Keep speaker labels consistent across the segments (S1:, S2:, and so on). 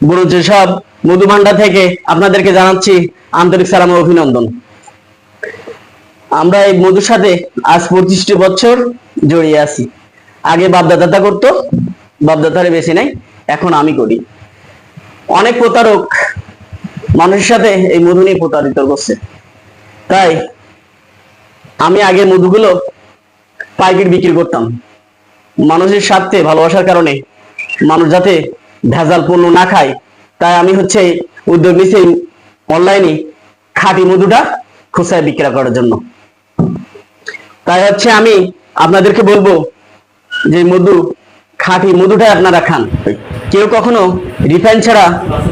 S1: গুরু যেসব মধু ভান্ডার থেকে আপনাদেরকে জানাচ্ছি, আন্তরিক সালাম অভিনন্দন। আমরা এই মধুর সাথে আজ পঁচিশটি বছর জড়িয়ে আছি। আগে বাপদাদাটা করতো, বাপদাদারে বেশি নাই এখন আমি করি। অনেক প্রতারক মানুষের সাথে এই মধু নিয়ে প্রতারিত করছে। তাই আমি আগে মধুগুলো পাইকারি বিক্রি করতাম। মানুষের স্বার্থে, ভালোবাসার কারণে মানুষ যাতে ভেজাল পণ্য না খায়, তাই আমি হচ্ছে উদ্যোগ নিচ্ছি অনলাইনে খাঁটি মধুটা খুচরায় বিক্রয় করার জন্য। তাই হচ্ছে আমি আপনাদেরকে বলব যে মধু, খাঁটি মধুটাই আপনারা খান। কেউ কখনো রিফাইন ছাড়া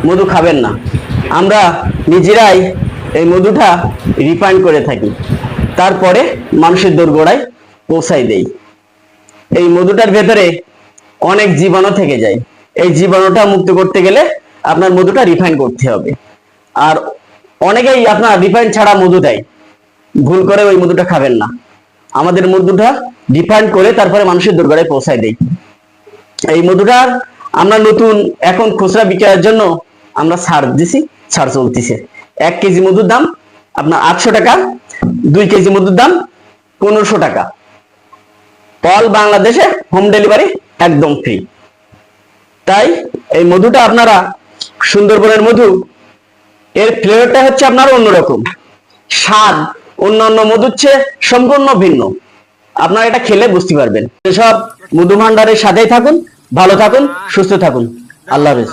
S1: মধু খাবেন না। আমরা নিজেরাই এই মধুটা রিফাইন করে থাকি। তারপরে মানুষের দোরগোড়ায় পৌঁছাই দেই। এই মধুটার ভেতরে অনেক জীবাণু থেকে যায়। এই জীবাণুটা মুক্ত করতে গেলে আপনার মধুটা রিফাইন করতে হবে। আর অনেকেই আপনার রিফাইন ছাড়া মধু দেয়। ভুল করে ওই মধুটা খাবেন না। আমাদের মধুটা রিফাইন করে তারপরে মানুষের দোরগোড়ায় পৌঁছায় দেয়। এই মধুটার আমরা নতুন এখন খুচরা বিক্রয়ের জন্য আমরা ছাড় দিছি ছাড় চলতেছে। এক কেজি মধুর দাম আপনার আটশো টাকা, দুই কেজি মধুর দাম পনেরোশো টাকা। অল বাংলাদেশে হোম ডেলিভারি একদম ফ্রি তাই এই মধুটা আপনারা সুন্দরবনের মধু, এর ফ্লেভারটা হচ্ছে আপনার অন্যরকম। স্বাদ অন্যান্য মধুর চেয়ে সম্পূর্ণ ভিন্ন। আপনারা এটা খেলে বুঝতে পারবেন। এসব মধু ভান্ডারের সাথেই থাকুন, ভালো থাকুন, সুস্থ থাকুন। আল্লাহ হাফেজ।